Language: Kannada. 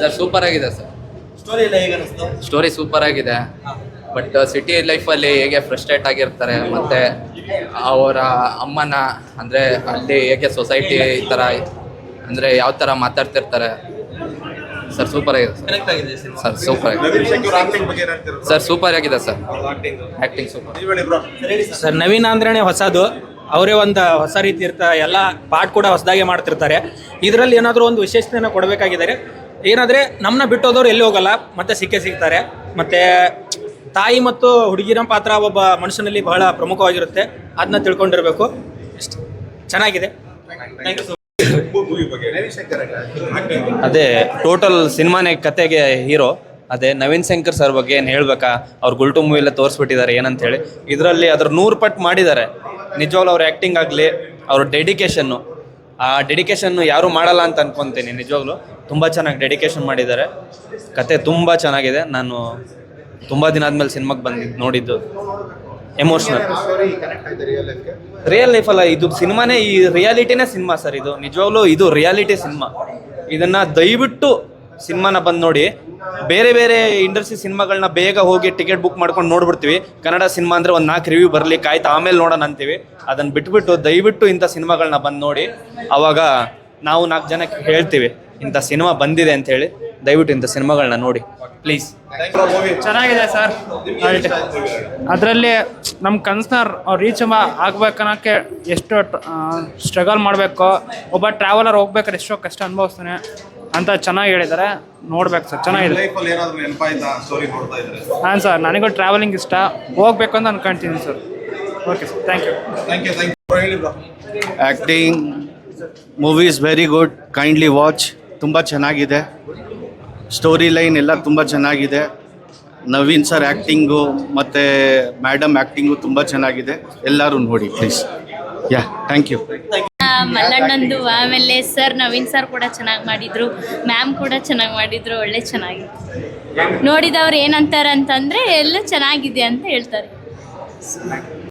ಸರ್ ಸೂಪರ್ ಆಗಿದೆ ಸರ್. ಸ್ಟೋರಿ ಎಲ್ಲ ಹೇಗೆ ಅನಿಸ್ತು? ಸ್ಟೋರಿ ಸೂಪರ್ ಆಗಿದೆ. ಬಟ್ ಸಿಟಿ ಲೈಫಲ್ಲಿ ಹೇಗೆ ಫ್ರಸ್ಟ್ರೇಟ್ ಆಗಿರ್ತಾರೆ ಮತ್ತೆ ಅವರ ಅಮ್ಮನ ಅಂದ್ರೆ ಅಲ್ಲಿ ಹೇಗೆ ಸೊಸೈಟಿ ಈ ಥರ ಅಂದ್ರೆ ಯಾವ ತರ ಮಾತಾಡ್ತಿರ್ತಾರೆ. ಸರ್ ಸೂಪರ್ ಆಗಿದೆ ಸರ್ ಕನೆಕ್ಟ್ ಆಗಿದೆ ಸಿನಿಮಾ ಸರ್ ಸೂಪರ್ ಆಗಿದೆ. ಸರ್ ಸೂಪರ್ ಆಗಿದೆ sir acting acting super sir ನವೀನ ಅಂದ್ರೇನೆ ಹೊಸದು. ಅವರೇ ಒಂದು ಹೊಸ ರೀತಿ ಇರ್ತಾ ಎಲ್ಲ ಪಾಠ ಕೂಡ ಹೊಸದಾಗಿ ಮಾಡ್ತಿರ್ತಾರೆ. ಇದರಲ್ಲಿ ಏನಾದರೂ ಒಂದು ವಿಶೇಷತೆಯನ್ನು ಕೊಡಬೇಕಾಗಿದ್ದಾರೆ? ಏನಾದರೆ ನಮ್ಮನ್ನ ಬಿಟ್ಟೋದವ್ರು ಎಲ್ಲಿ ಹೋಗಲ್ಲ, ಮತ್ತೆ ಸಿಕ್ಕೇ ಸಿಗ್ತಾರೆ. ಮತ್ತೆ ತಾಯಿ ಮತ್ತು ಹುಡುಗಿನ ಪಾತ್ರ ಒಬ್ಬ ಮನುಷ್ಯನಲ್ಲಿ ಬಹಳ ಪ್ರಮುಖವಾಗಿರುತ್ತೆ. ಅದನ್ನ ತಿಳ್ಕೊಂಡಿರ್ಬೇಕು. ಚೆನ್ನಾಗಿದೆ. ಅದೇ ಟೋಟಲ್ ಸಿನಿಮಾನೇ ಕತೆಗೆ ಹೀರೋ. ಅದೇ, ನವೀನ್ ಶಂಕರ್ ಸರ್ ಬಗ್ಗೆ ಏನು ಹೇಳ್ಬೇಕಾ? ಅವ್ರು ಗುಲ್ಟು ಮೂವಿ ಎಲ್ಲ ತೋರಿಸ್ಬಿಟ್ಟಿದ್ದಾರೆ ಏನಂತ ಹೇಳಿ ಇದರಲ್ಲಿ ಅದ್ರ ನೂರು ಪಟ್ಟು ಮಾಡಿದ್ದಾರೆ. ನಿಜವಾಗ್ಲೂ ಅವ್ರ ಆ್ಯಕ್ಟಿಂಗ್ ಆಗಲಿ, ಅವ್ರ ಡೆಡಿಕೇಶನ್ನು ಆ ಡೆಡಿಕೇಶನ್ನು ಯಾರೂ ಮಾಡಲ್ಲ ಅಂತ ಅನ್ಕೊತೀನಿ, ನಿಜವಾಗ್ಲೂ. ತುಂಬ ಚೆನ್ನಾಗಿ ಡೆಡಿಕೇಶನ್ ಮಾಡಿದ್ದಾರೆ. ಕತೆ ತುಂಬ ಚೆನ್ನಾಗಿದೆ. ನಾನು ತುಂಬ ದಿನ ಆದಮೇಲೆ ಸಿನಿಮಾಗೆ ಬಂದಿದ್ದು ನೋಡಿದ್ದು. ಎಮೋಷ್ನಲ್ ರಿಯಲ್ ಲೈಫಲ್ಲ ಇದು ಸಿನಿಮಾನೇ ಈ ರಿಯಾಲಿಟಿನೇ ಸಿನಿಮಾ ಸರ್ ಇದು. ನಿಜವಾಗ್ಲೂ ಇದು ರಿಯಾಲಿಟಿ ಸಿನಿಮಾ. ಇದನ್ನ ದಯವಿಟ್ಟು ಸಿನಿಮಾನ ಬಂದು ನೋಡಿ. ಬೇರೆ ಬೇರೆ ಇಂಡಸ್ಟ್ರಿ ಸಿನಿಮಾಗಳನ್ನ ಬೇಗ ಹೋಗಿ ಟಿಕೆಟ್ ಬುಕ್ ಮಾಡ್ಕೊಂಡು ನೋಡ್ಬಿಡ್ತೀವಿ. ಕನ್ನಡ ಸಿನಿಮಾ ಅಂದ್ರೆ ಒಂದು ನಾಲ್ಕು ರಿವ್ಯೂ ಬರಲಿ ಕಾಯ್ತು ಆಮೇಲೆ ನೋಡೋಣ ಅಂತೀವಿ. ಅದನ್ನ ಬಿಟ್ಬಿಟ್ಟು ದಯವಿಟ್ಟು ಇಂಥ ಸಿನಿಮಾಗಳನ್ನ ಬಂದು ನೋಡಿ. ಅವಾಗ ನಾವು ನಾಲ್ಕು ಜನಕ್ಕೆ ಹೇಳ್ತೀವಿ. ಇಂಥ ಸಿನಿಮಾ ಬಂದಿದೆ ಅಂತ ಹೇಳಿ ದಯವಿಟ್ಟು ಇಂಥ ಸಿನಿಮಾಗಳನ್ನ ನೋಡಿ. ಪ್ಲೀಸ್ ಮೂವಿ ಚೆನ್ನಾಗಿದೆ ಸರ್. ಅದರಲ್ಲಿ ನಮ್ಮ ಕನಸನ್ನ ಅವ್ರು ರೀಚ್ ಆಗ್ಬೇಕನ್ನೋಕ್ಕೆ ಎಷ್ಟು ಸ್ಟ್ರಗಲ್ ಮಾಡಬೇಕು. ಒಬ್ಬ ಟ್ರಾವೆಲರ್ ಹೋಗ್ಬೇಕಾದ್ರೆ ಎಷ್ಟೋ ಕಷ್ಟ ಅನುಭವಿಸ್ತಾನೆ. ಅಂತ ಚೆನ್ನಾಗಿ ಹೇಳಿದ್ದಾರೆ ನೋಡ್ಬೇಕು ಸರ್ ಚೆನ್ನಾಗಿದೆ. ಲೈಫ್ ಅಲ್ಲಿ ಏನಾದ್ರು ನೆನಪಾಯ್ತಾ? ಸ್ಟೋರಿ ನೋಡ್ತಾ ಇದ್ರೆ. ಹಾಂ ಸರ್ ನನಗೂ ಟ್ರಾವೆಲಿಂಗ್ ಇಷ್ಟ. ಹೋಗ್ಬೇಕು ಅಂತ ಅನ್ಕೊಂತೀನಿ sir. Okay sir thank you thank you thank you ಹೇಳಿ bro acting movie is very good kindly watch ತುಂಬ ಚೆನ್ನಾಗಿದೆ. ಸ್ಟೋರಿ ಲೈನ್ ಎಲ್ಲ ತುಂಬ ಚೆನ್ನಾಗಿದೆ. ನವೀನ್ ಸರ್ ಆ್ಯಕ್ಟಿಂಗು ಮತ್ತು ಮ್ಯಾಡಮ್ ಆ್ಯಕ್ಟಿಂಗು ತುಂಬ ಚೆನ್ನಾಗಿದೆ. ಎಲ್ಲರೂ ನೋಡಿ ಪ್ಲೀಸ್ ಯಾ ಥ್ಯಾಂಕ್ ಯು ಮಲ್ಲಣ್ಣಂದು ಆಮೇಲೆ ಸರ್ ನವೀನ್ ಸರ್ ಕೂಡ ಚೆನ್ನಾಗಿ ಮಾಡಿದ್ರು. ಮ್ಯಾಮ್ ಕೂಡ ಚೆನ್ನಾಗಿ ಮಾಡಿದರು. ಒಳ್ಳೆ ಚೆನ್ನಾಗಿತ್ತು. ನೋಡಿದವ್ರು ಏನಂತಾರೆ ಅಂತಂದರೆ ಎಲ್ಲ ಚೆನ್ನಾಗಿದೆ ಅಂತ ಹೇಳ್ತಾರೆ.